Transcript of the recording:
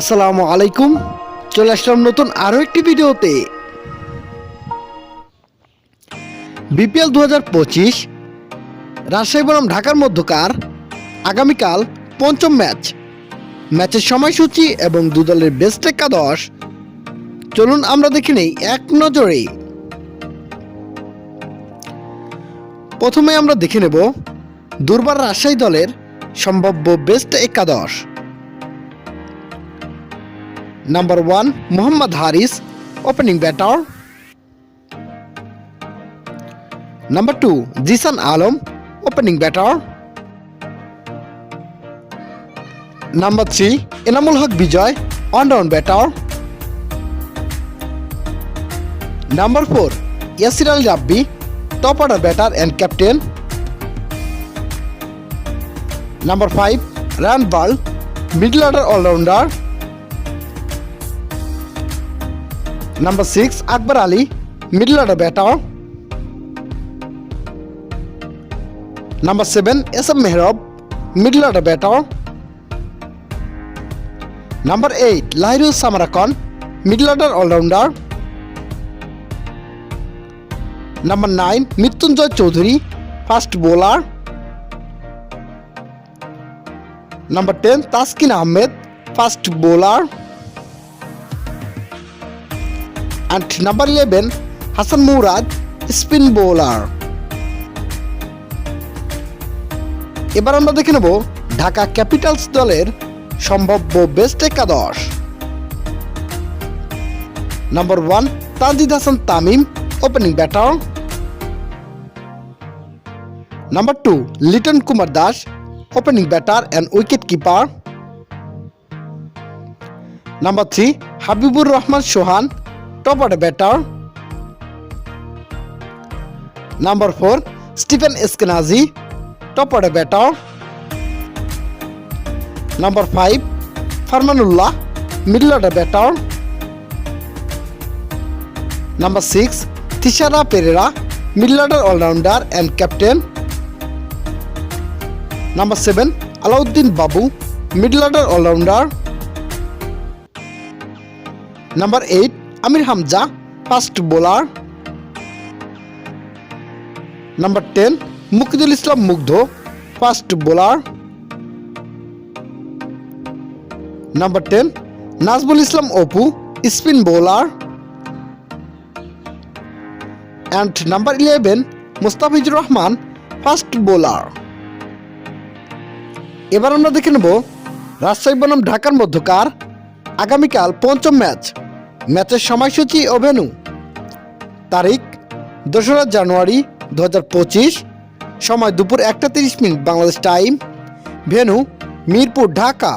আসসালামু আলাইকুম। চলে আসলাম নতুন আরও একটি ভিডিওতে। বিপিএল দু হাজার পঁচিশ, রাজশাহী বনাম ঢাকার মধ্যকার, আগামীকাল পঞ্চম ম্যাচ। ম্যাচের সময়সূচি এবং দু দলের বেস্ট একাদশ চলুন আমরা দেখে নেই এক নজরে। প্রথমে আমরা দেখে নেব দুর্বার রাজশাহী দলের সম্ভাব্য বেস্ট একাদশ Number 1 Muhammad Haris opening batter Number 2 Jisan Alam opening batter Number 3 Enamul Haq Bijoy on down batter Number 4 Yasir Al Rabbi top order batter and captain Number 5 Ran Ball middle order all-rounder Number 6 Akbar Ali middle order batter Number 7 SM Mehrab middle order batter Number 8 Lahiru Samarakon middle order all-rounder Number 9 Mitunjoy Chaudhary fast bowler Number 10 Taskin Ahmed fast bowler and number 11 Hassan Murad spin bowler. এবার আমরা দেখে নেব Dhaka Capitals দলের সম্ভাব্য best একাদশ। Number one Tanzid Hasan Tamim opening batter number two Liton Kumar Das opening batter and wicket keeper number three Habibur Rahman Sohan top order batter. Number 4 Stephen Eskenazi top order batter. Number 5 Farmanullah middle order batter. Number 6 Tishara Pereira middle order all-rounder and captain. Number 7 Alauddin Babu middle order all-rounder. Number 8 Amir Hamza fast bowler number ten Mukidul Islam Mugdho fast bowler number ten Nazmul Islam Apu spin bowler and number eleven Mustafizur Rahman fast bowler এবার আমরা দেখে নেব রাজশাহী বনাম ঢাকার মধ্যকার আগামীকাল পঞ্চম match. ম্যাচের সময়সূচি ও ভেনু তারিখ, দোসরা জানুয়ারি দু হাজার পঁচিশ, সময় দুপুর একটা তিরিশ minute Bangladesh time venue Mirpur, Dhaka.